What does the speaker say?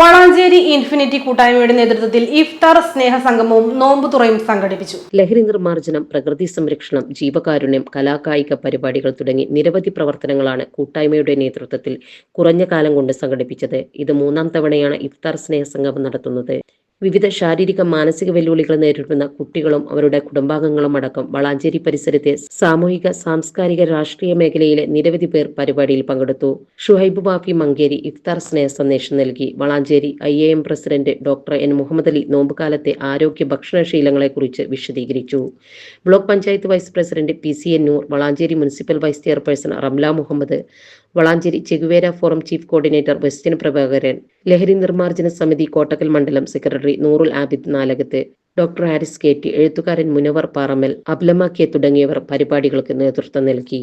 Valanchery infinity കൂട്ടായ്മയുടെ നേതൃത്വത്തിൽ ഇഫ്താർ സ്നേഹ സംഗമവും നോമ്പുതുറയും സംഘടിപ്പിച്ചു. ലഹരി നിർമ്മാർജനം പ്രകൃതി സംരക്ഷണം ജീവകാരുണ്യം കലാകായിക പരിപാടികൾ തുടങ്ങി നിരവധി പ്രവർത്തനങ്ങളാണ് കൂട്ടായ്മയുടെ നേതൃത്വത്തിൽ കുറഞ്ഞ കാലം കൊണ്ട് സംഘടിപ്പിച്ചത്. ഇത് മൂന്നാം തവണയാണ് ഇഫ്താർ സ്നേഹ സംഗമം നടത്തുന്നത്. വിവിധ ശാരീരിക മാനസിക വെല്ലുവിളികൾ നേരിടുന്ന കുട്ടികളും അവരുടെ കുടുംബാംഗങ്ങളും അടക്കം വളാഞ്ചേരി പരിസരത്തെ സാമൂഹിക സാംസ്കാരിക രാഷ്ട്രീയ മേഖലയിലെ നിരവധി പേർ പരിപാടിയിൽ പങ്കെടുത്തു. ഷുഹൈബ് ബാഫി മങ്കേരി ഇഫ്താർ സ്നേഹ സന്ദേശം നൽകി. Valanchery I A M president doctor N Muhammad Ali നോമ്പുകാലത്തെ ആരോഗ്യ ഭക്ഷണശീലങ്ങളെക്കുറിച്ച് വിശദീകരിച്ചു. Block panchayat vice president P C N Noor Valanchery municipal vice chairperson Ramla Muhammad Valanchery Che Guevara forum chief coordinator Westin Prabhakaran ലഹരി നിർമ്മാർജന സമിതി കോട്ടക്കൽ മണ്ഡലം secretary Noorul Abid Nalakath doctor Haris K T എഴുത്തുകാരൻ Munavar Paramal അബ്ലമ K തുടങ്ങിയവർ പരിപാടികൾക്ക് നേതൃത്വം നൽകി.